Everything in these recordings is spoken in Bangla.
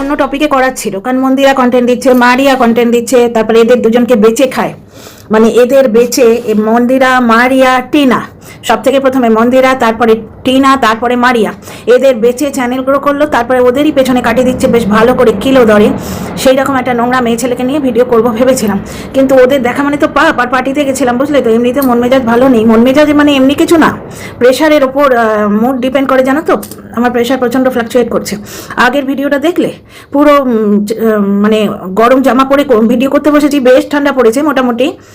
অন্য টপিকে করার ছিল কারণ মন্দিরা কন্টেন্ট দিচ্ছে, মারিয়া কন্টেন্ট দিচ্ছে, তারপরে এদের দুজনকে বেঁচে খায়। মানে এদের বেচে মন্দিরা মারিয়া, টিনা। সব থেকে প্রথমে মন্দিরা, তারপরে টিনা, তারপরে মারিয়া। এদের বেচে চ্যানেল গ্রো করল, তারপরে ওদেরই পেছনে কাটিয়ে দিচ্ছে, বেশ ভালো করে কিলো দরে। সেই রকম একটা নোংরা মেয়ে ছেলেকে নিয়ে ভিডিও করব ভেবেছিলাম। কিন্তু ওদের দেখা মানে তো পাপ, আর পার্টিতে গেছিলাম, বুঝলে তো? এমনিতে মন মেজাজ ভালো নেই। মন মেজাজ মানে এমনি কিছু না। প্রেশারের ওপর মুড ডিপেন্ড করে, জানো তো? আমার প্রেশার প্রচণ্ড ফ্লাকচুয়েট করছে। আগের ভিডিওটা দেখলে? পুরো মানে গরম জামা পরে ভিডিও করতে বসেছি, বেশ ঠান্ডা পড়েছে মোটামুটি।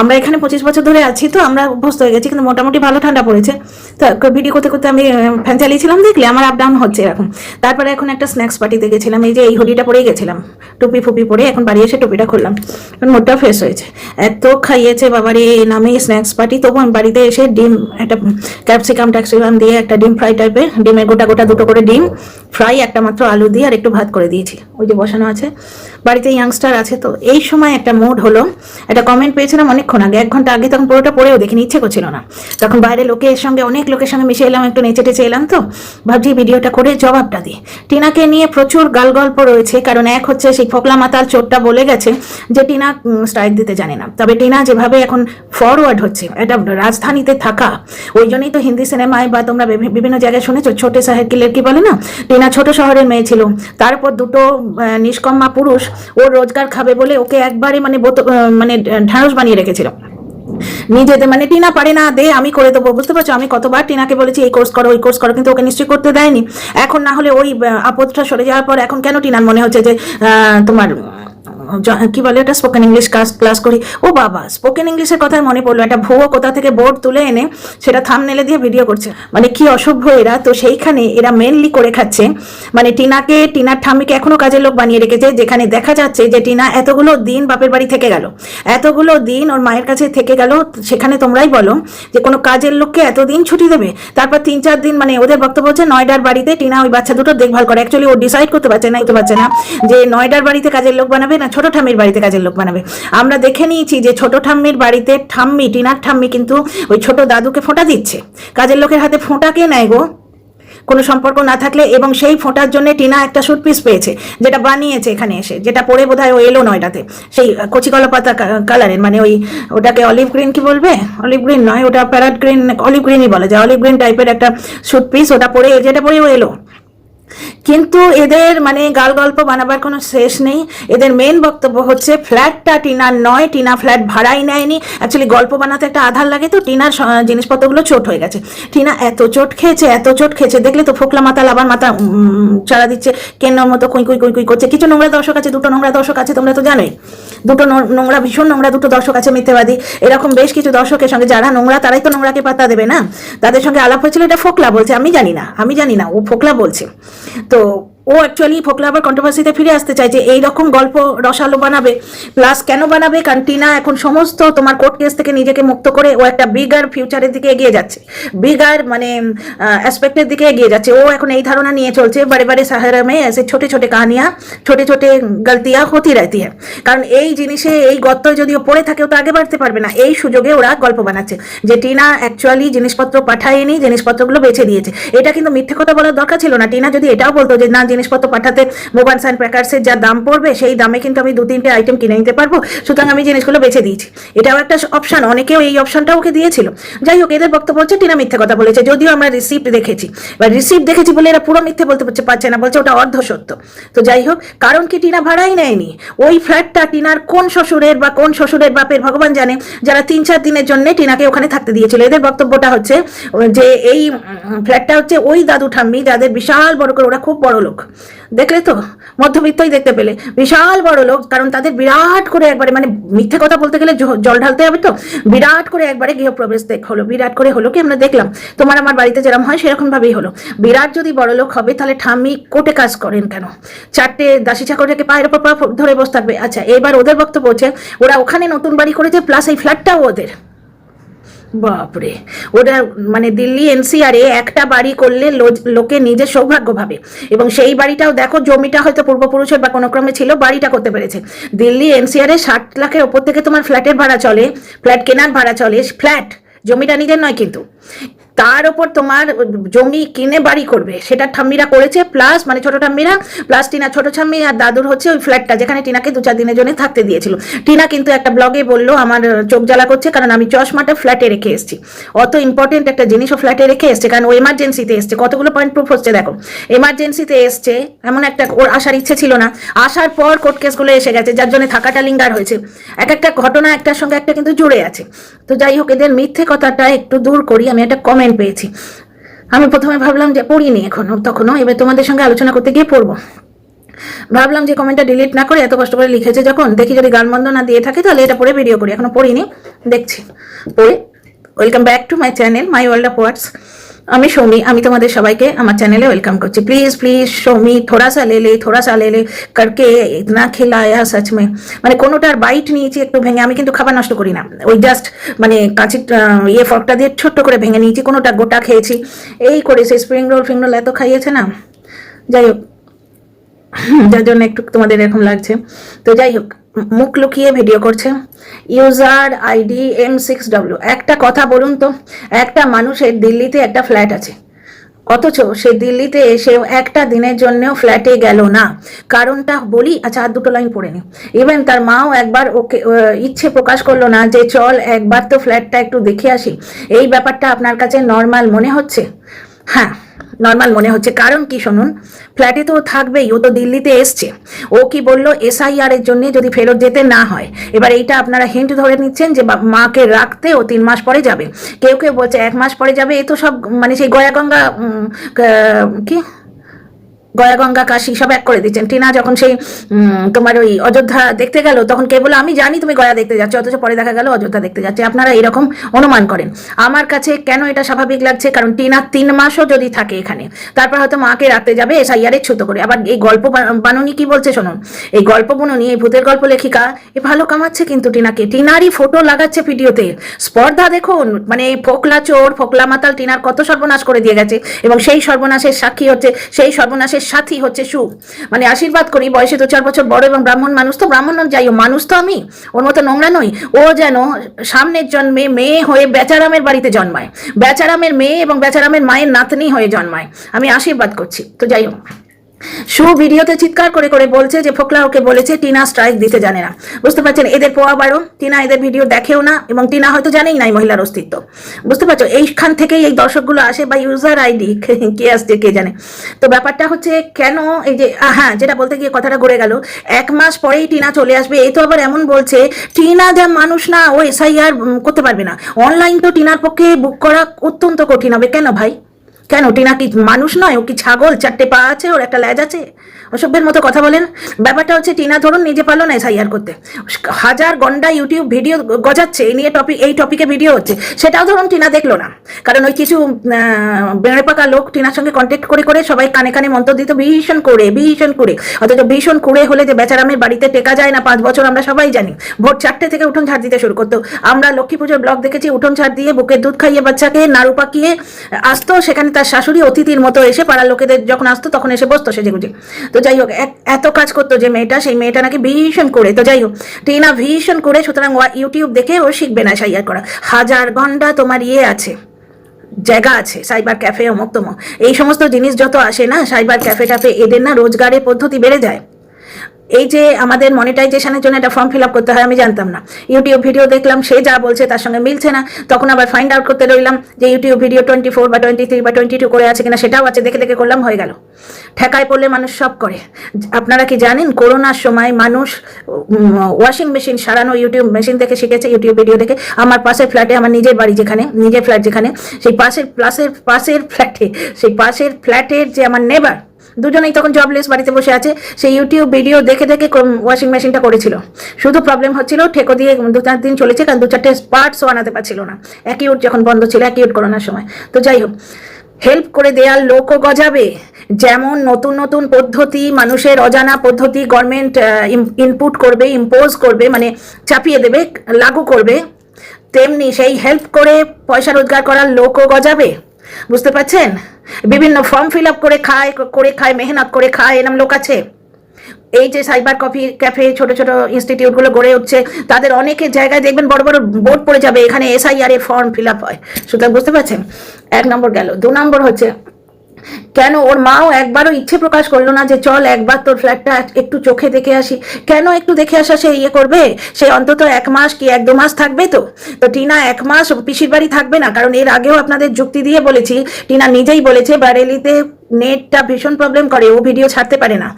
আমরা এখানে পঁচিশ বছর ধরে আছি, তো আমরা অভ্যস্ত হয়ে গেছি, কিন্তু মোটামুটি ভালো ঠান্ডা পড়েছে। তো ভিডিও করতে করতে আমি ফ্যান চালিয়েছিলাম, দেখলে আমার আপ ডাউন হচ্ছে এরকম। তারপরে এখন একটা স্ন্যাক্স পার্টিতে গেছিলাম, এই যে এই হুডিটা পরেই গেছিলাম। টুপি ফুপি পরে এখন বাড়ি এসে টুপিটা খুললাম। এখন মোটটা ফ্রেশ হয়েছে। এত খাইয়েছে বাবারে নামে স্ন্যাক্স পার্টি তবু আমি বাড়িতে এসে ডিম, একটা ক্যাপসিকাম ট্যাক্সিকাম দিয়ে একটা ডিম ফ্রাই টাইপের ডিমের গোটা গোটা দুটো করে ডিম ফ্রাই একটা মাত্র আলু দিয়ে আর একটু ভাত করে দিয়েছি। ওই যে বসানো আছে। বাড়িতে ইয়াংস্টার আছে, তো এই সময় একটা মুড হলো। একটা কমেন্ট পেয়েছিলাম অনেকক্ষণ আগে, এক ঘণ্টা আগে তখন পুরোটা পড়েও দেখিনি, ইচ্ছে করছিল না। তখন বাইরে লোকের সঙ্গে, অনেক লোকের সঙ্গে মিশে এলাম, একটু নেচে টেচে এলাম তো। ভাবছি ভিডিওটা করে জবাবটা দিই। টিনাকে নিয়ে প্রচুর গাল গল্প রয়েছে, কারণ এক হচ্ছে সেই ফোকলা মাতাল চোরটা বলে গেছে যে টিনা স্ট্রাইক দিতে জানে না। তবে টিনা যেভাবে এখন ফরওয়ার্ড হচ্ছে, এটা রাজধানীতে থাকা, ওই জন্যই তো হিন্দি সিনেমায় বা তোমরা বিভিন্ন জায়গায় শুনেছো, ছোটে সাহেব কিলের কি বলে না? টিনা ছোট শহরের মেয়ে ছিল তারপর দুটো নিষ্কম্মা পুরুষ, ওর রোজগার খাবে বলে ওকে একবারে মানে মানে ঢ্যাঁড়স বানিয়ে রেখেছিল নিজেদের মানে টিনা পারে না, দে আমি করে দেবো, বুঝতে পারছ? আমি কতবার টিনাকে বলেছি, এই কোর্স করো, ওই কোর্স করো, কিন্তু ওকে নিশ্চয়ই করতে দেয়নি। এখন না হলে ওই আপদটা সরে যাওয়ার পর এখন কেন টিনার মনে হচ্ছে যে তোমার কি বলে এটা স্পোকেন ইংলিশ ক্লাস ক্লাস করি। ও বাবা স্পোকেন ইংলিশের কথাই মনে পড়ল। একটা ভুয়ো কোথা থেকে বোর্ড তুলে এনে সেটা থাম নেলে দিয়ে ভিডিও করছে। মানে কি অসভ্য এরা। তো সেইখানে এরা মেনলি করে খাচ্ছে। মানে টিনাকে, টিনার ঠাম্মিকে এখনও কাজের লোক বানিয়ে রেখেছে, যেখানে দেখা যাচ্ছে যে টিনা এতগুলো দিন বাপের বাড়ি থেকে গেল। এতগুলো দিন ওর মায়ের কাছে থেকে গেল। সেখানে তোমরাই বলো যে কোনো কাজের লোককে এতদিন ছুটি দেবে। তারপর তিন চার দিন মানে ওদের বক্তব্য হচ্ছে নয়ডার বাড়িতে টিনা ওই বাচ্চা দুটো দেখভাল করে। অ্যাকচুয়ালি ও ডিসাইড করতে পারছে না তো পারছে না যে নয়ডার বাড়িতে কাজের লোক বানাবে না ছোট ঠাম্মির বাড়িতে কাজের লোক বানাবে। আমরা দেখে নিয়েছি যে ছোট ঠাম্মির বাড়িতে ঠাম্মি, টিনার ঠাম্মি কিন্তু ওই ছোট দাদুকে ফোঁটা দিচ্ছে। কাজের লোকের হাতে ফোঁটা কে নেয় গো? কোনো সম্পর্ক না থাকলে এবং সেই ফোঁটার জন্য টিনা একটা শুট পিস পেয়েছে, যেটা বানিয়েছে এখানে এসে, যেটা পরে বোধহয় ও এলো নয়টাতে। সেই কচিকলা পাতা কালারের মানে ওই ওটাকে অলিভ গ্রিন কি বলবে? অলিভ গ্রিন নয়, ওটা প্যারাট গ্রিন অলিভ গ্রিনই বলা যায় অলিভ গ্রিন টাইপের একটা শুট পিস ওটা পরে, যেটা পরে ও এলো। কিন্তু এদের মানে গাল গল্প বানাবার কোনো শেষ নেই। এদের মেন বক্তব্য হচ্ছে, ফ্ল্যাটটা টিনার নয়, টিনা ফ্ল্যাট ভাড়াই নেয়নি। অ্যাকচুয়ালি গল্প বানাতে একটা আধার লাগে তো, টিনার জিনিসপত্রগুলো চোট হয়ে গেছে। টিনা এত চোট খেয়েছে, এত চোট খেয়েছে। দেখলে তো ফোকলা মাতাল, আবার মাথা চারা দিচ্ছে, কেন্নর মতো কুই কুই কুই কুই করছে। কিছু নোংরা দর্শক আছে, দুটো নোংরা দর্শক আছে, তোমরা তো জানোই। দুটো নোংরা, ভীষণ নোংরা দুটো দর্শক আছে মিথ্যেবাদী। এরকম বেশ কিছু দর্শকের সঙ্গে, যারা নোংরা, তারাই তো নোংরাকে পাত্তা দেবে না? তাদের সঙ্গে আলাপ হয়েছিল, এটা ফোকলা বলছে, আমি জানি না, আমি জানি না, ও ফোকলা বলছে। তো ও অ্যাকচুয়ালি ফোকলা আবার কন্ট্রোভার্সিতে ফিরে আসতে চায় যে এইরকম গল্প রসালো বানাবে প্লাস কেন বানাবে? কারণ টিনা এখন সমস্ত তোমার কোর্ট কেস থেকে নিজেকে মুক্ত করে ও একটা বিগার ফিউচারের দিকে এগিয়ে যাচ্ছে। বিগার মানে অ্যাসপেক্টের দিকে এগিয়ে যাচ্ছে। ও এখন এই ধারণা নিয়ে চলছে, বারে বারে সাহারামে এসে ছোটে ছোটে কাহানিয়া, ছোটে ছোটে গলতিয়া হতি রাইতি হ্যাঁ কারণ এই জিনিসে, এই গত্ত যদি ও পড়ে থাকে, ও তো আগে বাড়তে পারবে না। এই সুযোগে ওরা গল্প বানাচ্ছে, যে টিনা অ্যাকচুয়ালি জিনিসপত্র পাঠায়নি, জিনিসপত্রগুলো বেছে দিয়েছে এটা কিন্তু মিথ্যে কথা বলার দরকার ছিল না। টিনা যদি এটাও বলতো যে, না জিনিসপত্র পাঠাতে মোবাইল সাইন প্যাকার্সের যা দাম পড়বে, সেই দামে কিন্তু আমি দু তিনটে আইটেম কিনে নিতে পারব। সুতরাং আমি জিনিসগুলো বেছে দিয়েছি। এটাও একটা অপশন অনেকেও এই অপশনটা ওকে দিয়েছিল। যাই হোক, এদের বক্তব্য হচ্ছে টিনা মিথ্যে কথা বলেছে, যদিও আমরা রিসিপ্ট দেখেছি। বা রিসিপ্ট দেখেছি বলে এরা পুরো মিথ্যে বলতে পারছে না, বলছে ওটা অর্ধ সত্য। তো যাই হোক, কারণ কি টিনা ভাড়াই নেয়নি? ওই ফ্ল্যাটটা টিনার কোন শ্বশুরের বা কোন শ্বশুরের বাপের ভগবান জানে? যারা তিন চার দিনের জন্য টিনাকে ওখানে থাকতে দিয়েছিল। এদের বক্তব্যটা হচ্ছে, যে এই ফ্ল্যাটটা হচ্ছে ওই দাদু ঠাম্মি, যাদের বিশাল বড় করে, ওরা খুব বড় লোক। দেখলে তো? মধ্যবিত্তই দেখতে পেলে। বিশাল বড় লোক, কারণ তাদের বিরাট করে একবারে মানে মিথ্যে কথা বলতে গেলে জল ঢালতে হবে তো? বিরাট করে একবারে গৃহপ্রবেশ দেখ হলো, বিরাট করে হলো কি আমরা দেখলাম? তোমার আমার বাড়িতে যেরকম হয় সেরকম ভাবেই হলো। বিরাট যদি বড় লোক হবে, তাহলে ঠাম্মি কোটে কাজ করেন কেন? চারটে দাসী চাকরটাকে পায়ের ওপর পা ধরে বসে থাকবে। আচ্ছা এবার ওদের বক্তব্য হচ্ছে, ওরা ওখানে নতুন বাড়ি করেছে প্লাস এই ফ্ল্যাটটাও ওদের। বাপরে। ওটা মানে দিল্লি, এনসিআরে একটা বাড়ি করলে লোকে নিজে সৌভাগ্য ভাবে। এবং সেই বাড়িটাও দেখো, জমিটা হয়তো পূর্বপুরুষের বা কোনো ক্রমে ছিল, বাড়িটা করতে পেরেছে। দিল্লি, এনসিআরে ষাট লাখের ওপর থেকে তোমার ফ্ল্যাটের ভাড়া চলে, ফ্ল্যাট কেনার ভাড়া চলে, ফ্ল্যাট, জমিটা নিজের নয় কিন্তু। তার ওপর তোমার জমি কিনে বাড়ি করবে। সেটা ঠাম্মিরা করেছে প্লাস মানে ছোট ঠাম্মিরা প্লাস টিনা ছোট ঠাম্মি আর দাদুর হচ্ছে ওই ফ্ল্যাটটা যেখানে টিনাকে দু চার দিনের জন্য থাকতে দিয়েছিল। টিনা কিন্তু একটা ব্লগে বলল, আমার চোখ জ্বালা করছে, কারণ আমি চশমাটা ফ্ল্যাটে রেখে এসেছি। অত ইম্পর্টেন্ট একটা জিনিসও ফ্ল্যাটে রেখে এসছে, কারণ ও এমার্জেন্সিতে এসছে। কতগুলো পয়েন্ট প্রুফ হচ্ছে দেখো। এমার্জেন্সিতে এসছে, এমন একটা ওর আসার ইচ্ছে ছিল না। আসার পর কোর্ট কেসগুলো এসে গেছে, যার জন্য থাকাটা লিঙ্গার হয়েছে। এক একটা ঘটনা একটার সঙ্গে একটা কিন্তু জুড়ে আছে। তো যাই হোক, এদের মিথ্যে কথাটা একটু দূর করি, আমি একটা কমেন্ট পেয়েছি। আমি প্রথমে ভাবলাম যে পড়িনি এখনও, তখনও এবার তোমাদের সঙ্গে আলোচনা করতে গিয়ে পড়ব। ভাবলাম যে কমেন্টটা ডিলিট না করে এত কষ্ট করে লিখেছে যখন, দেখি যদি গান বন্ধ না দিয়ে থাকে তাহলে এটা পড়ে ভিডিও করি, এখনও পড়িনি, দেখছি। পড়ে। Welcome back to my channel my world of words আমি সৌমি আমি তোমাদের সবাইকে আমার চ্যানেলে ওয়েলকাম করছি। প্লিজ প্লিজ সৌমি থোড়া সা লে লে থোড়া সা লে লে করকে খিলায়া সচ মে। মানে কোনোটার বাইট নিয়েছি একটু ভেঙে আমি কিন্তু খাবার নষ্ট করি না। ওই জাস্ট মানে আহ, ইয়ে ফকটা দিয়ে ছোট্ট করে ভেঙে নিয়েছি কোনোটা গোটা খেয়েছি। এই করেছে স্প্রিং রোল ফিং রোল এত খাইয়েছে না। যাই হোক যার জন্য একটু তোমাদের এরকম লাগছে। তো যাই হোক মুখ লুকিয়ে ভিডিও করছে। User ID M six W একটা কথা বলুন তো, একটা মানুষের দিল্লিতে একটা ফ্ল্যাট আছে। অথচ সে দিল্লিতে এসে একটা দিনের জন্যও ফ্ল্যাটে গেল না। কারণটা বলি আচ্ছা আর দুটো লাইন পড়ে নি ইভেন তার মাও একবার ওকে ইচ্ছে প্রকাশ করল না যে চল একবার তো ফ্ল্যাটটা একটু দেখে আসি। এই ব্যাপারটা আপনার কাছে নর্মাল মনে হচ্ছে? হ্যাঁ। নর্মাল মনে হচ্ছে। কারণ কি শুনুন ফ্ল্যাটে তো থাকবেই, ও তো দিল্লিতে এসছে। ও কি বলল এসআইআর এর জন্য যদি ফেরত যেতে না হয়। এবার এইটা আপনারা হিন্ট ধরে নিচ্ছেন যে মাকে রাখতে ও তিন মাস পরে যাবে। কেউ কেউ বলছে এক মাস পরে যাবে, এ তো সব মানে সেই গয়া গঙ্গা কি? গয়াগঙ্গা কাশি সব এক করে দিচ্ছেন। টিনা যখন সেই তোমার ওই অযোধ্যা দেখতে গেল, তখন কে বলে আমি জানি তুমি গয়া দেখতে যাচ্ছ, অথচ পরে দেখা গেল অযোধ্যা দেখতে যাচ্ছে। আপনারা এরকম অনুমান করেন। আমার কাছে কেন এটা স্বাভাবিক লাগছে? কারণ টিনা তিন মাসও যদি থাকে এখানে, তারপর হয়তো মাকে রাখতে যাবে এসআইআর ছোট করে। আবার এই গল্প বানুনি কি বলছে শুনুন? এই গল্প বুনুনি, এই ভূতের গল্প লেখিকা, এ ভালো কামাচ্ছে কিন্তু টিনাকে। টিনারই ফটো লাগাচ্ছে ভিডিওতে। স্পর্ধা দেখুন মানে ফোকলা চোর, ফোকলা মাতাল টিনার কত সর্বনাশ করে দিয়ে গেছে। এবং সেই সর্বনাশের সাক্ষী হচ্ছে, সেই সর্বনাশের সাথী হচ্ছে সুখ। মানে আশীর্বাদ করি বয়সে তো চার বছর বড় এবং ব্রাহ্মণ মানুষ তো ব্রাহ্মণ যাই হোক, মানুষ তো আমি। ওর মতো নোংরা নই। ও যেন সামনের জন্মে মেয়ে হয়ে বেচারামের বাড়িতে জন্মায়। বেচারামের মেয়ে এবং বেচারামের মায়ের নাতনি হয়ে জন্মায়। আমি আশীর্বাদ করছি। তো যাই হোক। সু ভিডিওতে চিৎকার করে করে বলছে যে ফোকলা ওকে বলেছে, টিনা স্ট্রাইক দিতে জানে না। বুঝতে পারছেন? এদের পোয়া বারো। টিনা এদের ভিডিও দেখেও না এবং টিনা হয়তো জানেই নাই মহিলার অস্তিত্ব। বুঝতে পারছ? এইখান থেকেই এই দর্শকগুলো আসে বা ইউজার আইডি কে আসছে, কে জানে। তো ব্যাপারটা হচ্ছে কেন এই যে হ্যাঁ যেটা বলতে গিয়ে কথাটা ঘুরে গেল, এক মাস পরেই টিনা চলে আসবে। এই তো আবার এমন বলছে, টিনা যা মানুষ না, ও এসআইআর করতে পারবে না। অনলাইন তো টিনার পক্ষে বুক করা অত্যন্ত কঠিন হবে। কেন ভাই? কেন? টিনা কি মানুষ নয়? ও কি ছাগল? চারটে পা আছে, ওর একটা ল্যাজ আছে? অসভ্যের মতো কথা বলেন। ব্যাপারটা হচ্ছে, টিনা ধরুন নিজে পারল না এসআইআর করতে। হাজার গন্ডা ইউটিউব ভিডিও গজাচ্ছে এই নিয়ে টপিক এই টপিকে ভিডিও হচ্ছে। সেটাও ধরুন টিনা দেখল না। কারণ ওই কিছু বেড়ে পাকা লোক টিনার সঙ্গে কন্ট্যাক্ট করে করে সবাই কানে কানে মন্ত্র দিত, ভীষণ করে ভীষণ করে। অথচ ভীষণ করে হলে যে বেচারামের বাড়িতে টেকা যায় না, পাঁচ বছর আমরা সবাই জানি। ভোর চারটে থেকে উঠোন ঝাড় দিতে শুরু করতো। আমরা লক্ষ্মী পুজোর ব্লগ দেখেছি, উঠোন ঝাড় দিয়ে বুকের দুধ খাইয়ে বাচ্চাকে নাড়ু পাকিয়ে আসতো, সেখানে তার শাশুড়ি অতিথির মতো এসে পাড়ার লোকেদের যখন আসতো, তখন এসে বসতো সেজে গুজে তো যাই হোক এত কাজ করতো যে মেয়েটা, সেই মেয়েটা নাকি ভীষণ করে, তো যাই হোক, টিনা ভীষণ করে সুতরাং ইউটিউব দেখে ও শিখবে না সাইয়ার করা। হাজার ঘণ্টা তোমার ইয়ে আছে, জায়গা আছে, সাইবার ক্যাফে অমুক তমুক। এই সমস্ত জিনিস যত আসে না, সাইবার ক্যাফে ট্যাফে এদের না রোজগারের পদ্ধতি বেড়ে যায়। এই যে আমাদের মনিটাইজেশনের জন্য একটা ফর্ম ফিল আপ করতে হয়, আমি জানতাম না। ইউটিউব ভিডিও দেখলাম, সে যা বলছে তার সঙ্গে মিলছে না। তখন আবার ফাইন্ড আউট করতে রইলাম যে ইউটিউব ভিডিও টোয়েন্টি ফোর বা টোয়েন্টি থ্রি বা টোয়েন্টি টু করে আছে কিনা, সেটাও আছে, দেখে দেখে করলাম, হয়ে গেল। ঠেকায় পড়লে মানুষ সব করে। আপনারা কি জানেন, করোনার সময় মানুষ ওয়াশিং মেশিন সারানো ইউটিউব মেশিন থেকে শিখেছে ইউটিউব ভিডিও দেখে। আমার পাশের ফ্ল্যাটে আমার নিজের বাড়ি যেখানে, নিজের ফ্ল্যাট যেখানে, সেই পাশের পাশের পাশের ফ্ল্যাটে সেই পাশের ফ্ল্যাটের যে আমার নেবার দুজনেই তখন জবলেস বাড়িতে বসে আছে। সেই ইউটিউব ভিডিও দেখে দেখে ওয়াশিং মেশিনটা করেছিল। শুধু প্রবলেম হচ্ছিল ঠেকো দিয়ে দু চার দিন চলেছে, কারণ দু চারটে পার্টসও আনাতে পারছিল না। অ্যাকিউট যখন বন্ধ ছিল অ্যাকিউট করোনার সময়। তো যাই হোক হেল্প করে দেওয়ার লোকও গজাবে। যেমন নতুন নতুন পদ্ধতি, মানুষের অজানা পদ্ধতি গভর্নমেন্ট ইনপুট করবে ইম্পোজ করবে মানে চাপিয়ে দেবে, লাগু করবে। তেমনি সেই হেল্প করে পয়সা রোজগার করার লোকও গজাবে। বুঝতে পারছেন? বিভিন্ন ফর্ম ফিল আপ করে খায় করে খায়, মেহনত করে খায়, এরম লোক আছে। এই যে সাইবার কফি ক্যাফে ছোট ছোট ইনস্টিটিউটগুলো গড়ে উঠছে, তাদের অনেকে জায়গায় দেখবেন বড় বড় বোর্ড পড়ে যাবে, এখানে এসআইআর এ ফর্ম ফিল আপ হয়। সুতরাং বুঝতে পারছেন? এক নম্বর গেল। দু নম্বর হচ্ছে কেন ওর মাও একবারও ইচ্ছে প্রকাশ করল না যে চল একবার তোর ফ্ল্যাটটা একটু চোখে দেখে আসি। কেন একটু দেখে আসা সে ইয়ে করবে? সে অন্তত এক মাস কি এক দু মাস থাকবে তো? তো টিনা এক মাস পিসির বাড়ি থাকবে না, কারণ এর আগেও আপনাদের যুক্তি দিয়ে বলেছি, টিনা নিজেই বলেছে বারেলিতে নেটটা ভীষণ প্রবলেম করে, ও ভিডিও ছাড়তে পারে না।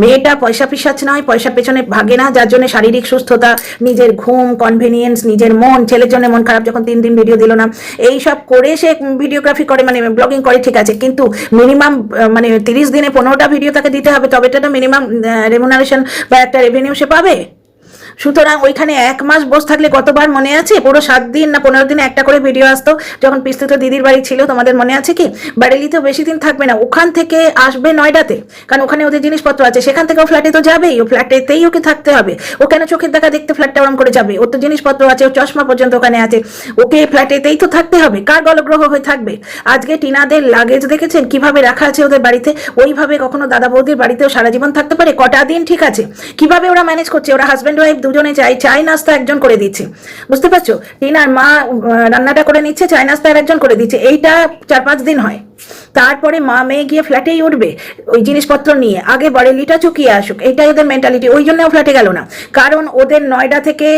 মেয়েটা পয়সা পিসাচ নয়, পয়সা পেছনে ভাগে না, যার জন্য শারীরিক সুস্থতা, নিজের ঘুম কনভেনিয়েন্স নিজের মন, ছেলের জন্য মন খারাপ যখন তিন দিন ভিডিও দিল না। এই সব করে সে ভিডিওগ্রাফি করে মানে ব্লগিং করে, ঠিক আছে। কিন্তু মিনিমাম মানে তিরিশ দিনে পনেরোটা ভিডিও তাকে দিতে হবে তবে তো মিনিমাম রেমুনারেশন বা একটা রেভিনিউ সে পাবে? সুতরাং ওইখানে এক মাস বসে থাকলে কতবার মনে আছে? পুরো সাত দিন না পনেরো দিনে একটা করে ভিডিও আসতো, যখন পিস্তুত দিদির বাড়ি ছিল, তোমাদের মনে আছে কি? বারেলিতেও বেশি দিন থাকবে না, ওখান থেকে আসবে নয়ডাতে কারণ ওখানে ওদের জিনিসপত্র আছে, সেখান থেকে ও ফ্ল্যাটে তো যাবেই, ও ফ্ল্যাটেতেই ওকে থাকতে হবে। ও কেন চোখের দেখা দেখতে ফ্ল্যাটটা ওরম করে যাবে? ওর তো জিনিসপত্র আছে, ও চশমা পর্যন্ত ওখানে আছে। ওকে ফ্ল্যাটেতেই তো থাকতে হবে, কার গলগ্রহ হয়ে থাকবে? আজকে টিনাদের লাগেজ দেখেছেন? কীভাবে রাখা আছে ওদের বাড়িতে? ওইভাবে কখনো দাদা বৌদির বাড়িতেও সারা জীবন থাকতে পারে? কটা দিন ঠিক আছে? কীভাবে ওরা ম্যানেজ করছে? ওরা হাজব্যান্ড ওয়াইফ দুজনে চাই চাই নাস্তা একজন করে দিচ্ছে। বুঝতে পারছ? টিনার মা রান্নাটা করে নিচ্ছে, চাই নাস্তা আর একজন করে দিচ্ছে। এইটা চার পাঁচ দিন হয়। তারপরে মা মেয়ে গিয়ে ফ্ল্যাটেই উঠবে ওই জিনিসপত্র নিয়ে। আগে বারেলিটা চুকিয়ে আসুক। এইটাই ওদের মেন্টালিটি ওই জন্য ফ্ল্যাটে গেল না। কারণ ওদের নয়ডা থেকে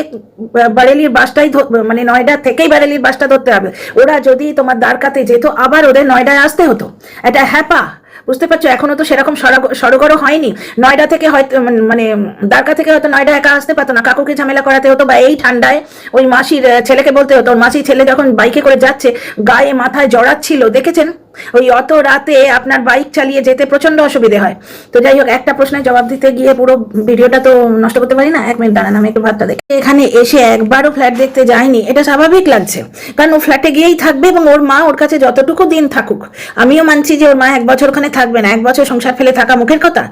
বারেলির বাসটাই মানে নয়ডা থেকেই বারেলির বাসটা ধরতে হবে। ওরা যদি তোমার দ্বারকাতে যেত, আবার ওদের নয়ডায় আসতে হতো। এটা হ্যাপা। বুঝতে পারছ? এখনও তো সেরকম সড়গড় হয়নি। নয়ডা থেকে হয়তো মানে দ্বারকা থেকে হয়তো নয়ডা একা আসতে পারতো না। কাকুকে ঝামেলা করাতে হতো বা এই ঠান্ডায় ওই মাসির ছেলেকে বলতে হতো। মাসির ছেলে যখন বাইকে করে যাচ্ছে, গায়ে মাথায় জড়াচ্ছিল, দেখেছেন? ওই অত রাতে আপনার বাইক চালিয়ে যেতে প্রচণ্ড অসুবিধে হয়। তো যাই হোক, একটা প্রশ্নের জবাব দিতে গিয়ে পুরো ভিডিওটা তো নষ্ট করতে পারি না? এক মিনিট দাঁড়ান, আমি একটু ভাতটা দেখি। এখানে এসে একবারও ফ্ল্যাট দেখতে যায়নি। এটা স্বাভাবিক লাগছে, কারণ ও ফ্ল্যাটে গিয়েই থাকবে এবং ওর মা ওর কাছে যতটুকু দিন থাকুক। আমিও মানছি যে ওর মা এক বছর ওখানে থাকবে না, এক বছর সংসার ফেলে থাকা মুখের কথা।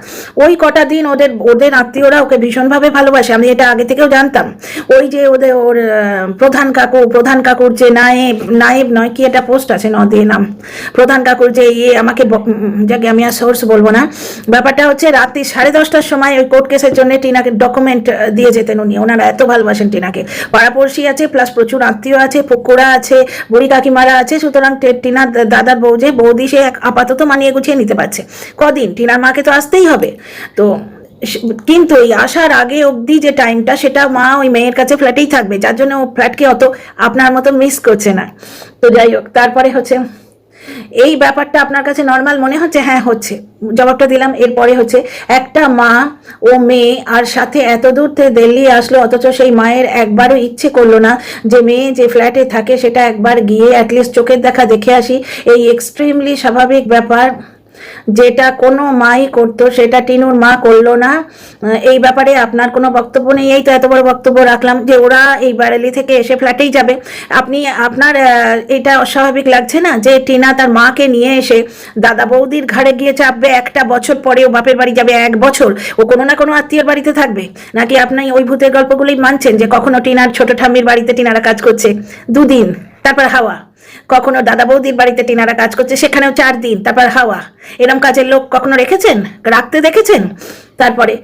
ওই কটা দিন ওদের ওদের আত্মীয়রা ওকে ভীষণভাবে ভালোবাসে, আমি এটা আগে থেকেও জানতাম। ওই যে ওদের, ওর প্রধান কাকু, প্রধান কাকুর যে নায়েব নায়েব নয়, কি এটা পোস্ট আছে ন নাম। প্রধান কাকুর যে ইয়ে আমাকে যাকে আমি আর সোর্স বলব না। ব্যাপারটা হচ্ছে রাত্রি সাড়ে দশটার সময় ওই কোর্ট কেসের জন্য টিনাকে ডকুমেন্ট দিয়ে যেতেন উনি। ওনারা এত ভালোবাসেন টিনাকে। পাড়াপড়শি আছে প্লাস প্রচুর আত্মীয় আছে পকোড়া আছে, বুড়ি কাকিমারা আছে, সুতরাং টিনার দাদার বউ যে বৌদি সে আপাতত মানিয়ে গুছিয়ে নিতে পারছে। কদিন? টিনার মাকে তো আসতেই হবে। তো কিন্তু এই আসার আগে অবধি যে টাইমটা সেটা মা ওই মেয়ের কাছে ফ্ল্যাটেই থাকবে। যার জন্য ও ফ্ল্যাটকে অত আপনার মতো মিস করছে না। তো যাই হোক, তারপরে হচ্ছে এই ব্যাপারটা আপনার কাছে নর্মাল মনে হচ্ছে? হ্যাঁ হচ্ছে। জবাবটা দিলাম, এরপরে হচ্ছে, একটা মা ও মেয়ে আর সাথে এত দূর থেকে দিল্লি আসলো, অথচ সেই মায়ের একবারও ইচ্ছে করল না যে মেয়ে যে ফ্ল্যাটে থাকে সেটা একবার গিয়ে অ্যাটলিস্ট চোখের দেখা দেখে আসি। এই এক্সট্রিমলি স্বাভাবিক ব্যাপার। যেটা কোনো মাই করতো, সেটা টিনুর মা করল না। এই ব্যাপারে আপনার কোনো বক্তব্য নেই। এই তো এত বড় বক্তব্য রাখলাম যে ওরা এই বারেলি থেকে এসে ফ্ল্যাটেই যাবে। আপনি, আপনার এটা অস্বাভাবিক লাগছে না যে টিনা তার মাকে নিয়ে এসে দাদা বৌদির ঘাড়ে গিয়ে চাপবে? একটা বছর পরে ও বাপের বাড়ি যাবে এক বছর। ও কোনো না কোনো আত্মীয়র বাড়িতে থাকবে। নাকি আপনি ওই ভূতের গল্পগুলোই মানছেন যে কখনো টিনার ছোট ঠাম্মির বাড়িতে টিনারা কাজ করছে? দুদিন। তারপর হাওয়া। কখনো দাদা বৌদির বাড়িতে টিনারা কাজ করছে, সেখানেও চার দিন, তারপর হাওয়া। এরম কাজের লোক কখনো রেখেছেন? রাখতে দেখেছেন? তারপরে,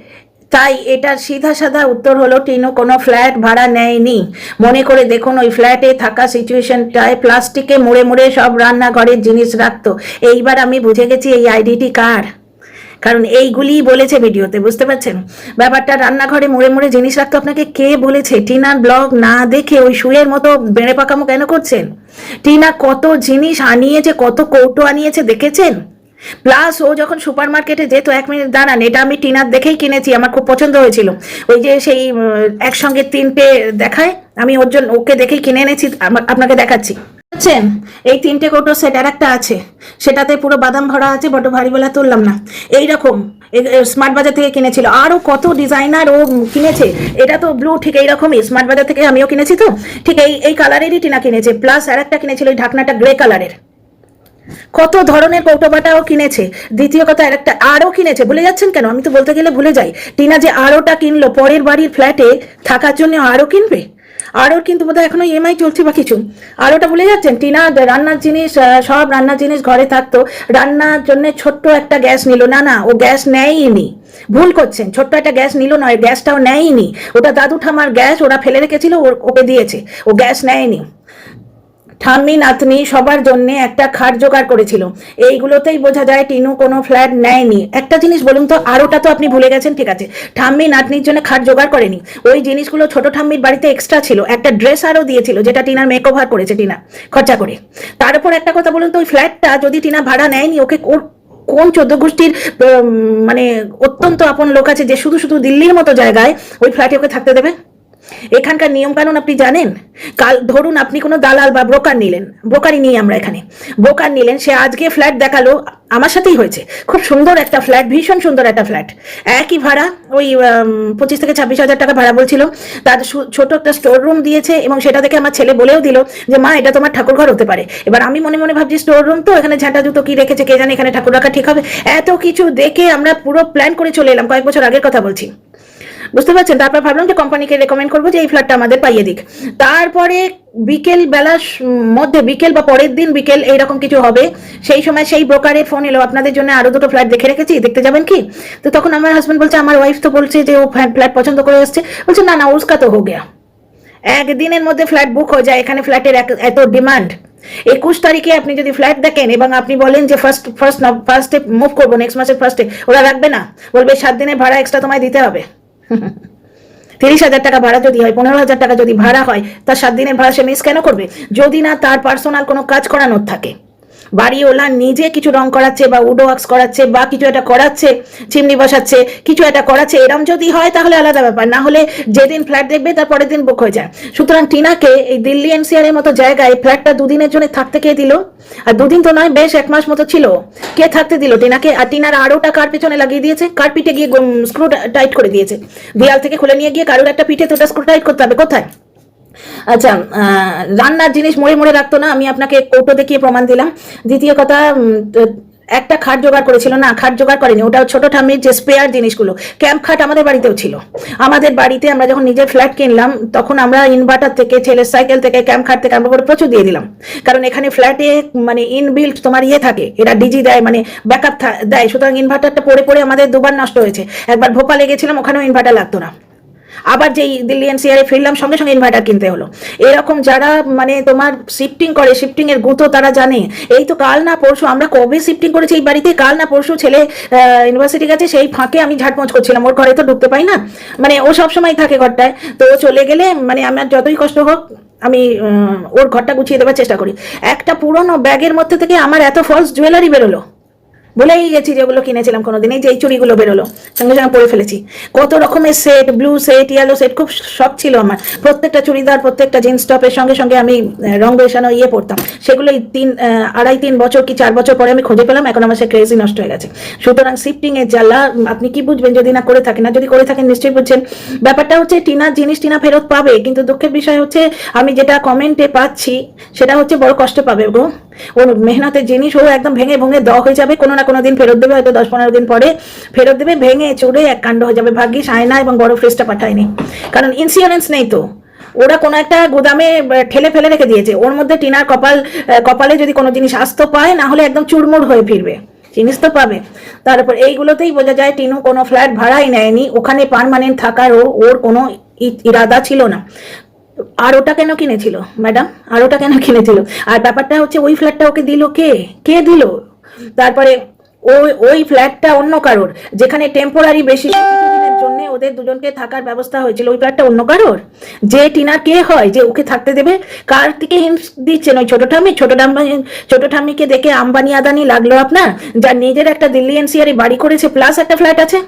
তাই এটার সিধা সাধা উত্তর হলো, টিনু, কোনো ফ্ল্যাট ভাড়া নেয়নি। মনে করে দেখুন, ওই ফ্ল্যাটে থাকা সিচুয়েশনটায় প্লাস্টিকে মুড়ে মুড়ে সব রান্নাঘরের জিনিস রাখতো। এইবার আমি বুঝে গেছি এই আইডিটি কার। কারণ এইগুলিই বলেছে ভিডিওতে, বুঝতে পারছেন? ব্যাপারটা রান্নাঘরে মুড়ে মুড়ে জিনিস রাখতে আপনাকে কে বলেছে? টিনার ব্লগ না দেখে ওই শুয়ের মতো বেড়ে পাকামো কেন করছেন? টিনা কত জিনিস আনিয়েছে, কত কৌটো আনিয়েছে, দেখেছেন? প্লাস ও যখন সুপার মার্কেটে যেত, এক মিনিট দাঁড়ান, এটা আমি টিনার দেখেই কিনেছি, আমার খুব পছন্দ হয়েছিল। ওই যে সেই একসঙ্গে তিনটে দেখায়, আমি ওর জন্য ওকে দেখেই কিনে এনেছি আপনাকে দেখাচ্ছি। বুঝছেন এই তিনটে কৌটো সেট আর একটা আছে। সেটাতে পুরো বাদাম ভরা আছে বড় ভারী বেলা তুললাম না। এইরকম স্মার্ট বাজার থেকে কিনেছিল। আরও কত ডিজাইনার ও কিনেছে। এটা তো ব্লু ঠিক এইরকমই। স্মার্ট বাজার থেকে আমিও কিনেছি তো। ঠিক এই এই কালারেরই টিনা কিনেছে। প্লাস আর একটা কিনেছিল ওই ঢাকনাটা গ্রে কালারের কত ধরনের কৌটোবাটাও কিনেছে। দ্বিতীয় কথা আরেকটা আরও কিনেছে। ভুলে যাচ্ছেন কেন? আমি তো বলতে গেলে ভুলে যাই। টিনা যে আরোটা কিনলো, পরের বাড়ির ফ্ল্যাটে থাকার জন্য আরও কিনবে? আর ওর কিন্তু বোধহয় এখনও ইএমআই চলছে বা কিছু। আর ওটা ভুলে যাচ্ছেন, টিনা রান্নার জিনিস সব রান্নার জিনিস ঘরে থাকতো, রান্নার জন্য ছোট্ট একটা গ্যাস নিল। না না, ও গ্যাস নেয়নি ভুল করছেন, ছোট্ট একটা গ্যাস নিল নয়, গ্যাসটাও নেয়নি ওটা দাদু ঠামার গ্যাস, ওরা ফেলে রেখেছিল ওকে দিয়েছে। ও গ্যাস নেয়নি। ঠাম্মি, নাতনি সবার জন্য একটা খাট জোগাড় করেছিল। এইগুলোতেই বোঝা যায় টিনু কোনো ফ্ল্যাট নেয়নি। একটা জিনিস বলুন তো, আরোটা তো আপনি ভুলে গেছেন, ঠিক আছে? ঠাম্মি, নাতনির জন্য খাট জোগাড় করেনি। ওই জিনিসগুলো ছোট ঠাম্মির বাড়িতে এক্সট্রা ছিল। একটা ড্রেস আরও দিয়েছিল, যেটা টিনার মেক ওভার করেছে, টিনা, খরচা করে। তারপর একটা কথা বলুন তো, ওই ফ্ল্যাটটা যদি টিনা ভাড়া নেয়নি, ওকে কোন চোদ্দ গোষ্ঠীর মানে অত্যন্ত আপন লোক আছে যে শুধু শুধু দিল্লির মতো জায়গায় ওই ফ্ল্যাটে ওকে থাকতে দেবে? এখানকার নিয়ম কানুন আপনি জানেন? কাল ধরুন আপনি কোনো দালাল বা ব্রোকার নিলেন। ব্রোকারই নিই আমরা এখানে। ব্রোকার নিলেন, সে আজকে ফ্ল্যাট দেখাল, আমার সাথেই হয়েছে। খুব সুন্দর একটা ফ্ল্যাট ভীষণ সুন্দর একটা ফ্ল্যাট একই ভাড়া, ওই পঁচিশ থেকে ছাব্বিশ হাজার টাকা ভাড়া বলছিল। তার ছোট একটা স্টোর রুম দিয়েছে এবং সেটা দেখে আমার ছেলে বলেও দিল যে, মা, এটা তোমার ঠাকুর ঘর হতে পারে। এবার আমি মনে মনে ভাবছি স্টোর রুম তো, এখানে ঝাঁটা জুতো কি রেখেছে, কে জানে এখানে ঠাকুর রাখা ঠিক হবে? এত কিছু দেখে আমরা পুরো প্ল্যান করে চলে এলাম, কয়েক বছর আগের কথা বলছি। বুঝতে পারছেন? তারপর ভাবলাম যে কোম্পানিকে রেকমেন্ড করব যে এই ফ্ল্যাটটা আমাদের পাইয়ে দিক। তারপরে বিকেল বেলার মধ্যে, বিকেল বা পরের দিন বিকেল এইরকম কিছু হবে। সেই সময় সেই ব্রোকারের ফোন এলো, আপনাদের জন্য আরও দুটো ফ্ল্যাট দেখে রেখেছি, দেখতে যাবেন কি? তো তখন আমার হাজব্যান্ড বলছে, আমার ওয়াইফ তো বলছে যে ও ফ্ল্যাট পছন্দ করে এসছে। বলছে, না না, উসকা তো হো গেয়া। একদিনের মধ্যে ফ্ল্যাট বুক হয়ে যায়, এখানে ফ্ল্যাটের এত ডিমান্ড একুশ তারিখে আপনি যদি ফ্ল্যাট দেখেন এবং আপনি বলেন যে ফার্স্ট ফার্স্ট ফার্স্টে মুভ করব নেক্সট মাসের ফার্স্টে ওরা রাখবে না। বলবে, সাত দিনের ভাড়া এক্সট্রা তোমায় দিতে হবে। তিরিশ হাজার টাকা ভাড়া যদি হয়, পনেরো হাজার টাকা যদি ভাড়া হয় তার সাত দিনের ভাড়া সে মিস কেন করবে? যদি না তার পার্সোনাল কোনো কাজ করানোর থাকে। বাড়িওয়ালা নিজে কিছু রং করাচ্ছে বা উডো ওয়াক্স করাচ্ছে বা কিছু একটা করাচ্ছে, চিমনি বসাচ্ছে, কিছু একটা করাচ্ছে, এরম যদি হয় তাহলে আলাদা ব্যাপার। না হলে যেদিন ফ্ল্যাট দেখবে তার পরের দিন বুক হয়ে যায়। সুতরাং টিনাকে এই দিল্লি এনসিআর এর মতো জায়গায় ফ্ল্যাটটা দুদিনের জন্য থাকতে কে দিল? আর দুদিন তো নয়, বেশ এক মাস মতো ছিল। কে থাকতে দিল টিনাকে? আর টিনার আরোটা কার পেছনে লাগিয়ে দিয়েছে? কার পিঠে গিয়ে স্ক্রু টাইট করে দিয়েছে? দেয়াল থেকে খুলে নিয়ে গিয়ে কারোর একটা পিঠে তো স্ক্রু টাইট করতে হবে, কোথায়? আচ্ছা রান্নার জিনিস মরে মরে রাখতো না? আমি আপনাকে কৌটো দেখিয়ে প্রমাণ দিলাম। দ্বিতীয় কথা একটা খাট জোগাড় করেছিল। না, খাট জোগাড় করেনি। ওটা ছোট ঠাম্মির যে স্পেয়ার জিনিসগুলো। ক্যাম্প খাট আমাদের বাড়িতেও ছিল। আমাদের বাড়িতে আমরা যখন নিজের ফ্ল্যাট কিনলাম, তখন আমরা ইনভার্টার থেকে, ছেলের সাইকেল থেকে ক্যাম্প খাট থেকে আমরা প্রচুর দিয়ে দিলাম। কারণ এখানে ফ্ল্যাটে মানে ইনবিল্ট তোমার ইয়ে থাকে। এটা ডিজি দেয় মানে ব্যাকআপ দেয়। সুতরাং ইনভার্টারটা পড়ে পড়ে আমাদের দুবার নষ্ট হয়েছে। একবার ভোপালে গেছিলাম, ওখানেও ইনভার্টার লাগতো না। আবার যেই দিল্লি এনসিআরে ফিরলাম, সঙ্গে সঙ্গে ইনভার্টার কিনতে হলো। এরকম যারা মানে তোমার শিফটিং করে শিফটিং এর গুঁতো তারা জানে, এই তো কাল না পরশু, আমরা কবে শিফটিং করেছি এই বাড়িতে? কাল না পরশু ছেলে ইউনিভার্সিটি গেছে, সেই ফাঁকে আমি ঝাটমোচ করছিলাম, ওর ঘরে তো ঢুকতে পাই না। মানে ও সব সময় থাকে ঘরটায়, তো চলে গেলে মানে আমার যতই কষ্ট হোক, আমি ওর ঘরটা গুছিয়ে দেওয়ার চেষ্টা করি। একটা পুরনো ব্যাগের মধ্যে থেকে আমার এত ফলস জুয়েলারি বেরোলো। বলেই গেছি যেগুলো কিনেছিলাম কোনোদিন। এই যে এই চুড়িগুলো বেরোলো, সঙ্গে সঙ্গে পরে ফেলেছি। কত রকমের set blue set yellow set খুব শখ ছিল আমার। প্রত্যেকটা চুড়িদার, প্রত্যেকটা জিন্স টপের সঙ্গে সঙ্গে আমি রং বেসানো ইয়ে পরতাম। সেগুলো এই তিন আড়াই, তিন বছর কি চার বছর পরে আমি খুঁজে পেলাম, এখন আমার সে ক্রেজি নষ্ট হয়ে গেছে। সুতরাং শিফটিং এর জ্বালা, আপনি কি বুঝবেন যদি না করে থাকেন? না যদি করে থাকেন, নিশ্চয়ই বুঝছেন। ব্যাপারটা হচ্ছে টিনার জিনিস টিনা ফেরত পাবে, কিন্তু দুঃখের বিষয় হচ্ছে, আমি যেটা কমেন্টে পাচ্ছি, সেটা হচ্ছে বড় কষ্ট পাবে গো। ওর মেহনতের জিনিস ও একদম ভেঙে ভেঙে দ হয়ে যাবে, কোনো না কোনো দিন ফেরত দেবে, হয়তো দশ পনেরো দিন পরে ফেরত দেবে, ভেঙে চড়ে এক কাণ্ড হয়ে যাবে, ভাগ্যিস আয়না এবং বড় ফ্রিজটা পাঠায়নি। কারণ ইন্স্যুরেন্স নেই তো। ওরা কোনো একটা গুদামে ঠেলে ফেলে রেখে দিয়েছে। ওর মধ্যে টিনার কপাল কপালে যদি কোনো জিনিস আসতো পায়, না হলে একদম চুরমুর হয়ে ফিরবে। জিনিস তো পাবে। তারপর এইগুলোতেই বোঝা যায়, টিনু কোনো ফ্ল্যাট ভাড়াই নেয়নি। ওখানে পার্মানেন্ট থাকারও ওর কোনো ইরাদা ছিল না। আর ওটা কেন কিনেছিল ম্যাডাম আর ওটা কেন কিনেছিল? আর ব্যাপারটা হচ্ছে, ওই ফ্ল্যাটটা ওকে দিল কে? কে দিল? তারপরে ওই ওই ফ্ল্যাটটা অন্য কারোর। যেখানে টেম্পোরারি বেশি কিছুদিনের জন্য ওদের দুজনকে থাকার ব্যবস্থা হয়েছিল, ওই ফ্ল্যাটটা অন্য কারোর? যে টিনার কে হয়, যে ওকে থাকতে দেবে, কার থেকে হিন্স দিচ্ছেন? ওই ছোট ঠাম্মি? ছোট ঠাম্মি, ছোট ঠাম্মিকে দেখে আম্বানি আদানি লাগল আপনার? যার নিজের একটা দিল্লি এনসিআরে বাড়ি করেছে প্লাস একটা ফ্ল্যাট আছে?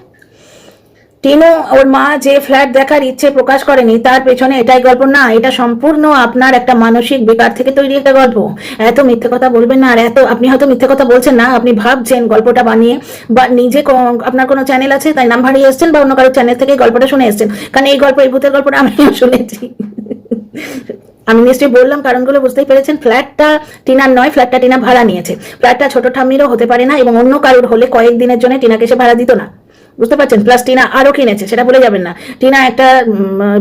টিনু, ওর মা যে ফ্ল্যাট দেখার ইচ্ছে প্রকাশ করেনি, তার পেছনে এটাই গল্প। না, এটা সম্পূর্ণ আপনার একটা মানসিক বেকার থেকে তৈরি একটা গল্প। এত মিথ্যে কথা বলবেন না, আর এত, আপনি হয়তো মিথ্যে কথা বলছেন না, আপনি ভাবছেন গল্পটা বানিয়ে, বা নিজে আপনার কোনো চ্যানেল আছে, তাই নাম হারিয়ে এসছেন, বা অন্য কারও চ্যানেল থেকে গল্পটা শুনে এসছেন? কারণ এই গল্প, এই ভূতের গল্পটা আমিও শুনেছি। আমি নিশ্চয়ই বললাম কারণগুলো, বুঝতেই পেরেছেন, ফ্ল্যাটটা টিনার নয়, ফ্ল্যাটটা টিনা ভাড়া নিয়েছে। ফ্ল্যাটটা ছোট ঠাম্মিরও হতে পারে না, এবং অন্য কারোর হলে কয়েকদিনের জন্য টিনাকে সে ভাড়া দিত না। বুঝতে পারছেন? প্লাস টিনা আরও কিনেছে, সেটা বলে যাবেন না। টিনা একটা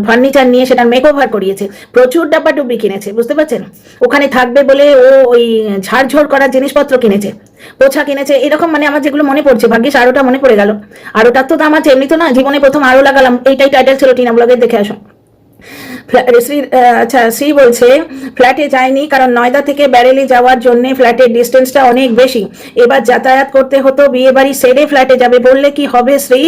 ফার্নিচার নিয়ে সেটা মেক ওভার করিয়েছে। প্রচুর ডাব্বা ডুব্বি কিনেছে, বুঝতে পারছেন? ওখানে থাকবে বলে ও ওই ঝাড়ঝড় করার জিনিসপত্র কিনেছে, পোছা কিনেছে, এরকম মানে আমার যেগুলো মনে পড়ছে, ভাগ্যিস আরোটা মনে পড়ে গেল। আরোটার তো দাম আছে এমনি তো না, জীবনে প্রথম আরও লাগালাম, এইটাই টাইটেল ছিল টিনা ব্লগের, দেখে আসো শ্রী বলছে ফ্ল্যাটে যায়নি, কারণ নয়দা থেকে ব্যারেলি যাওয়ার জন্য ফ্ল্যাটের ডিস্টেন্সটা অনেক বেশি। এবার যাতায়াত করতে হতো, বিয়ে বাড়ি সেরে ফ্ল্যাটে যাবে। বললে কি হবে শ্রী?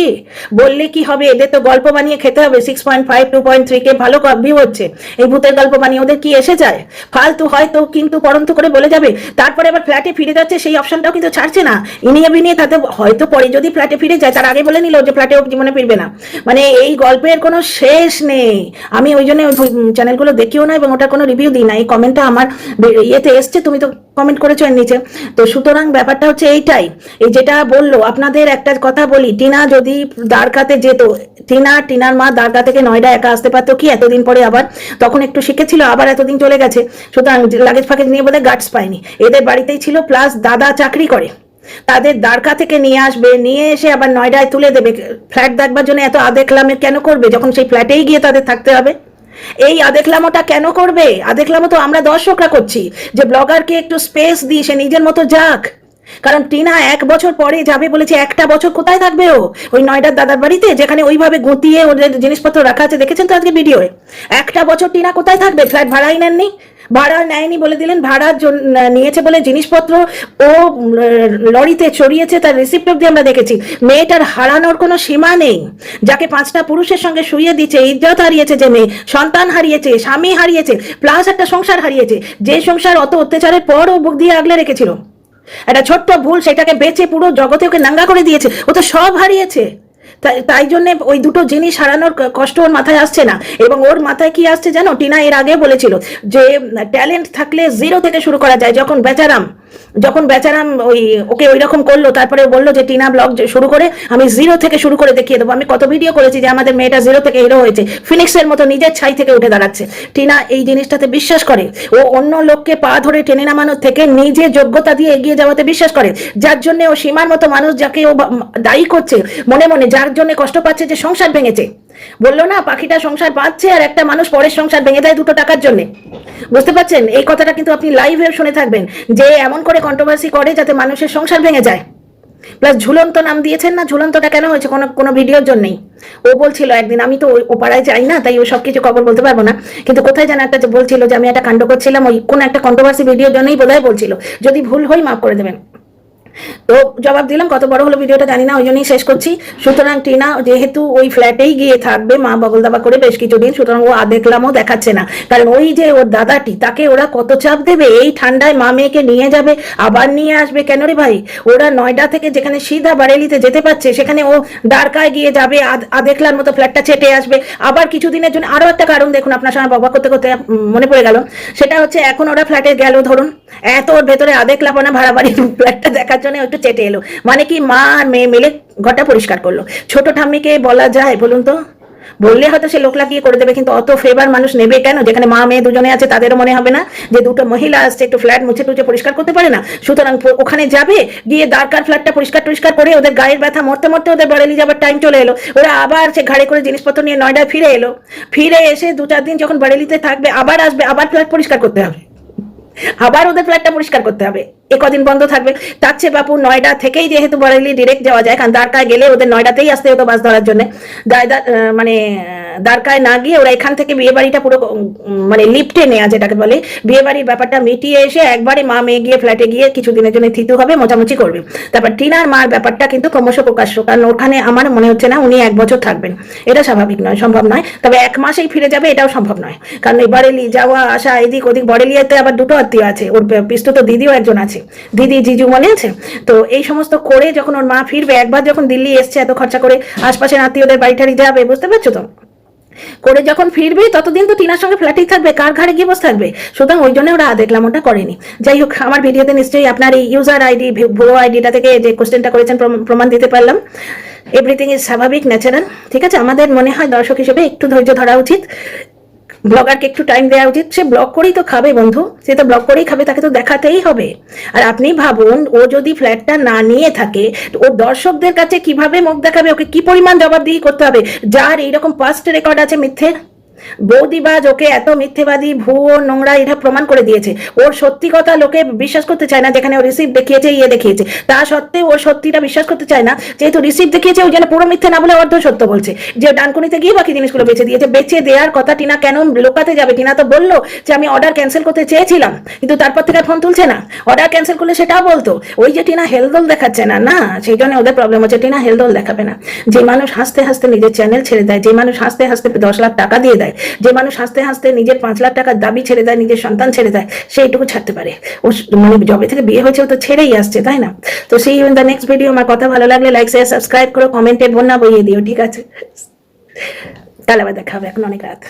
বললে কি হবে? এদের তো গল্প বানিয়ে খেতে হবে। Six point five two point three কে ভালো ভিউ হচ্ছে। এই ভূতের গল্প বানিয়ে ওদের কি এসে যায়? ফালতু হয়তো কিন্তু পরন্তু করে বলে যাবে। তারপরে আবার ফ্ল্যাটে ফিরে যাচ্ছে, সেই অপশনটাও কিন্তু ছাড়ছে না। ইনিয়ে বিনিয়ে তাতে হয়তো পরে যদি ফ্ল্যাটে ফিরে যায়, তার আগে বলে নিল যে ফ্ল্যাটে জীবনে ফিরবে না। মানে এই গল্পের কোনো শেষ নেই। আমি ওই জন্য চ্যানেলগুলো দেখিও না এবং ওটা কোনো রিভিউ দিই না। এই কমেন্টটা আমার ইয়েতে এসছে, তুমি তো কমেন্ট করেছ এর নিচে। তো সুতরাং ব্যাপারটা হচ্ছে এইটাই। এই যেটা বলল, আপনাদের একটা কথা বলি, টিনা যদি দ্বারকাতে যেত, টিনা, টিনার মা দ্বারকা থেকে নয়ডা একা আসতে পারতো কি? এতদিন পরে আবার, তখন একটু শিখেছিল, আবার এতদিন চলে গেছে। সুতরাং লাগেজ ফাগেজ নিয়ে বোধহয় গার্ডস পায়নি। এদের বাড়িতেই ছিল প্লাস দাদা চাকরি করে। তাদের দ্বারকা থেকে নিয়ে আসবে, নিয়ে এসে আবার নয়ডায় তুলে দেবে। ফ্ল্যাট দেখবার জন্য এত আদেখলামে কেন করবে? যখন সেই ফ্ল্যাটেই গিয়ে তাদের থাকতে হবে। এই আদেখলামোটা কেন করবে? আদেখলামো তো আমরা দর্শকরা করছি যে ব্লগারকে একটু স্পেস দিই সে নিজের মতো যাক। কারণ টিনা এক বছর পরে যাবে বলেছে, একটা বছর কোথায় থাকবে ও? ওই নয়ডার দাদার বাড়িতে, যেখানে ওইভাবে গুটিয়ে ওদের জিনিসপত্র রাখা আছে, দেখেছেন তো আজকে ভিডিওয়ে? একটা বছর টিনা কোথায় থাকবে? ফ্ল্যাট ভাড়াই নেননি? ভাড়া নেয়নি বলে দিলেন জন্য নিয়েছে বলে জিনিসপত্র ও লরিতে চড়িয়েছে, তার রিসিপ্ট অব্দি আমরা দেখেছি। মেয়েটার হারানোর কোনো সীমা নেই। যাকে পাঁচটা পুরুষের সঙ্গে শুয়ে দিচ্ছে ইজ্জত হারিয়েছে যে মেয়ে, সন্তান হারিয়েছে, স্বামী হারিয়েছে প্লাস একটা সংসার হারিয়েছে, যে সংসার অত অত্যাচারের পরও বুক দিয়ে আগলে রেখেছিল। একটা ছোট্ট ভুল সেটাকে বেচে পুরো জগতে ওকে নাঙ্গা করে দিয়েছে। ও তো সব হারিয়েছে। তাই জন্য ওই দুটো জিনিস হারানোর কষ্ট ওর মাথায় আসছে না। এবং ওর মাথায় কি আসছে জানো? টিনা এর আগে বলেছিল যে, ট্যালেন্ট থাকলে জিরো থেকে শুরু করা যায় যখন বেচারাম যখন বেচারাম ওই, ওকে ওই রকম করল তারপরে বলল যে, টিনা, ব্লগ শুরু করে, আমি জিরো থেকে শুরু করে দেখিয়ে দেবো। আমি কত ভিডিও করেছি যে, আমাদের মেয়েটা জিরো থেকে হিরো হয়েছে। ফিনিক্সের মতো নিজের ছাই থেকে উঠে দাঁড়াচ্ছে। টিনা এই জিনিসটাতে বিশ্বাস করে। ও অন্য লোককে পা ধরে টেনে নামানোর থেকে নিজে যোগ্যতা দিয়ে এগিয়ে যাওয়াতে বিশ্বাস করে। যার জন্য ও সীমার মতো মানুষ যাকে ও দায়ী করছে, মনে মনে, যার জন্য কষ্ট পাচ্ছে যে সংসার ভেঙেছে। বলল, না, পাখিটা সংসার পাচ্ছে আর একটা মানুষ পরের সংসার ভেঙে দেয় দুটো টাকার জন্য। বুঝতে পারছেন? এই কথাটা কিন্তু আপনি লাইভে শুনে থাকবেন যে এমন করে কন্ট্রোভার্সি করে যাতে মানুষের সংসার ভেঙে যায়। প্লাস ঝুলন্ত নাম দিয়েছেন না? ঝুলন্তটা কেন হয়েছে? কোনো কোনো ভিডিওর জন্যই। ও বলছিল একদিন, আমি তো ও পাড়ায় যাই না, তাই ও সব কিছু খবর বলতে পারব না। কিন্তু কোথায় যেন একটা বলছিল যে আমি একটা কাণ্ড করছিলাম, ওই কোনো একটা কন্ট্রোভার্সি ভিডিওর জন্যই বোধহয় বলছিল। যদি ভুল হই মাফ করে দেবেন। তো জবাব দিলাম, কত বড় হলো ভিডিওটা জানি না, ওই জন্যই শেষ করছি। সুতরাং টিনা, যেহেতু ওই ফ্ল্যাটেই গিয়ে থাকবে, মা বগল দাবা করে বেশ কিছুদিন, সুতরাং ও দেখলামও দেখাচ্ছে না। কারণ ওই যে ওর দাদাটি, তাকে ওরা কত চাপ দেবে, এই ঠান্ডায় মা মেয়েকে নিয়ে যাবে, আবার নিয়ে আসবে কেন রে ভাই? ওরা নয়ডা থেকে যেখানে সিধা বারেলিতে যেতে পারছে, সেখানে ও দ্বারকায় গিয়ে যাবে আদেকলার মতো ফ্ল্যাটটা চেটে আসবে। আবার কিছুদিনের জন্য আরও একটা কারণ দেখুন, আপনার সঙ্গে বকবক করতে করতে মনে পড়ে গেল। সেটা হচ্ছে এখন ওরা ফ্ল্যাটে গেল, ধরুন। এত ওর ভেতরে আদেকলাপনা ভাড়া বাড়ির ফ্ল্যাটটা দেখার জন্য একটু চেটে এলো। মানে কি মা আর মেয়ে মিলে ঘরটা পরিষ্কার করল। ছোট ঠাম্মিকে বলা যায়, বলুন তো? বললে হয়তো সে লোক লাগিয়ে করে দেবে, কিন্তু অত ফেভার মানুষ নেবে কেন? যেখানে মা মেয়ে দুজনে আছে, তাদেরও মনে হবে না যে দুটো মহিলা আসছে, একটু ফ্ল্যাট মুছে টুছে পরিষ্কার করতে পারে না। সুতরাং ওখানে যাবে, গিয়ে দারকার ফ্ল্যাটটা পরিষ্কার টরিষ্কার করে ওদের গায়ের ব্যথা মরতে মরতে ওদের বাড়ি যাবার টাইম চলে এলো। ওরা আবার সে ঘাড়ে করে জিনিসপত্র নিয়ে নয়ডায় ফিরে এলো। ফিরে এসে দু চার দিন যখন বাড়িতে থাকবে, আবার আসবে, আবার ফ্ল্যাট পরিষ্কার করতে হবে। আবার ওদের ফ্ল্যাটটা পরিষ্কার করতে হবে। এ কদিন বন্ধ থাকবে। তার চেয়ে বাপু নয়ডা থেকেই যেহেতু বরেলি ডিরেক্ট যাওয়া যায়, কারণ দ্বারকায় গেলে ওদের নয়ডাতেই আসতে হতো বাস ধরার জন্য। মানে দ্বারকায় না গিয়ে ওরা এখান থেকে বিয়ে বাড়িটা পুরো মানে লিফটে নেওয়া যেটাকে বলে। বিয়ে বাড়ির ব্যাপারটা মিটিয়ে এসে একবারে মা মেয়ে গিয়ে ফ্ল্যাটে গিয়ে কিছুদিনের জন্য থিতু হবে মোচামুচি করবে। তারপর টিনার মার ব্যাপারটা কিন্তু ক্রমশ প্রকাশ্য কারণ ওখানে আমার মনে হচ্ছে না উনি এক বছর থাকবেন। এটা স্বাভাবিক নয়, সম্ভব নয়। তবে এক মাসেই ফিরে যাবে, এটাও সম্ভব নয়। কারণ এই বারেলি যাওয়া, আসা, এদিক ওদিক, বরেলিয়াতে আবার দুটো আত্মীয় আছে। ওর পিস্তু তো দিদিও একজন আছে। দিদি জিজু মনে আছে? তো এই সমস্ত করে যখন ওর মা ফিরবে, একবার যখন দিল্লি এসছে, এত খরচা করে আশপাশের আত্মীয়দের বাড়ি টাড়ি যাবে, বুঝতে পারছ তো? করে যখন ফিরবে, ততদিন তো টিনার সঙ্গে ফ্ল্যাটেই থাকবে, কার ঘাড়ে গিয়ে বসে থাকবে? সুতরাং ওই জন্য ওরা দেখলাম ওটা করেনি। যাই হোক, আমার ভিডিওতে নিশ্চয়ই আপনার এই ইউজার আইডি ভুয়ো আইডিটা থেকে যে কোশ্চেনটা করেছেন, প্রম- প্রমাণ দিতে পারলাম। এভরিথিং ইজ স্বাভাবিক ন্যাচারাল ঠিক আছে? আমাদের মনে হয় দর্শক হিসেবে একটু ধৈর্য ধরা উচিত। ব্লগারকে একটু টাইম দেওয়া উচিত। সে ব্লগ করেই তো খাবে বন্ধু। সে তো ব্লগ করেই খাবে, তাকে তো দেখাতেই হবে। আর আপনি ভাবুন, ও যদি ফ্ল্যাটটা না নিয়ে থাকে ও দর্শকদের কাছে কীভাবে মুখ দেখাবে? ওকে কি পরিমাণ জবাবদিহি করতে হবে? যার এইরকম পাস্ট রেকর্ড আছে মিথ্যে? বৌদিবাজ ওকে এত মিথ্যেবাদী, ভুয়ো, নোংরা এটা প্রমাণ করে দিয়েছে। ওর সত্যি কথা লোকে বিশ্বাস করতে চায় না যেখানে ও রিসিভ দেখিয়েছে ইয়ে দেখিয়েছে। তা সত্ত্বেও ওর সত্যিটা বিশ্বাস করতে চায় না, যেহেতু রিসিভ দেখিয়েছে ওই যেন পুরো মিথ্যে না বলে অর্ধ সত্য বলছে। যে ডানকুনিতে গিয়ে বাকি জিনিসগুলো বেঁচে দিয়েছে বেঁচে দেওয়ার কথা টিনা কেন লোকাতে যাবে? টিনা তো বলল যে আমি অর্ডার ক্যান্সেল করতে চেয়েছিলাম, কিন্তু তারপর থেকে ফোন তুলছে না। অর্ডার ক্যান্সেল করলে সেটাও বলতো। ওই যে টিনা হেলদোল দেখাচ্ছে না না, সেই জন্য ওদের প্রবলেম হচ্ছে, টিনা হেলদোল দেখাবে না। যে মানুষ হাসতে হাসতে নিজের চ্যানেল ছেড়ে দেয়, যে মানুষ হাসতে হাসতে দশ লাখ টাকা দিয়ে দেয় যে মানুষ হাসতে হাসতে নিজের পাঁচ লাখ টাকার দাবি ছেড়ে দেয়, নিজের সন্তান ছেড়ে দেয় সেইটুকু ছাড়তে পারে। ও মানে জবে থেকে বিয়ে হয়েছে, ও তো ছেড়েই আসছে, তাই না? তো সেই ইন দ্য নেক্সট ভিডিও আমার কথা ভালো লাগলে লাইক শেয়ার সাবস্ক্রাইব করো কমেন্টে বন্যা বইয়ে দিও, ঠিক আছে? তাহলে আবার দেখা হবে, এখন অনেক রাত।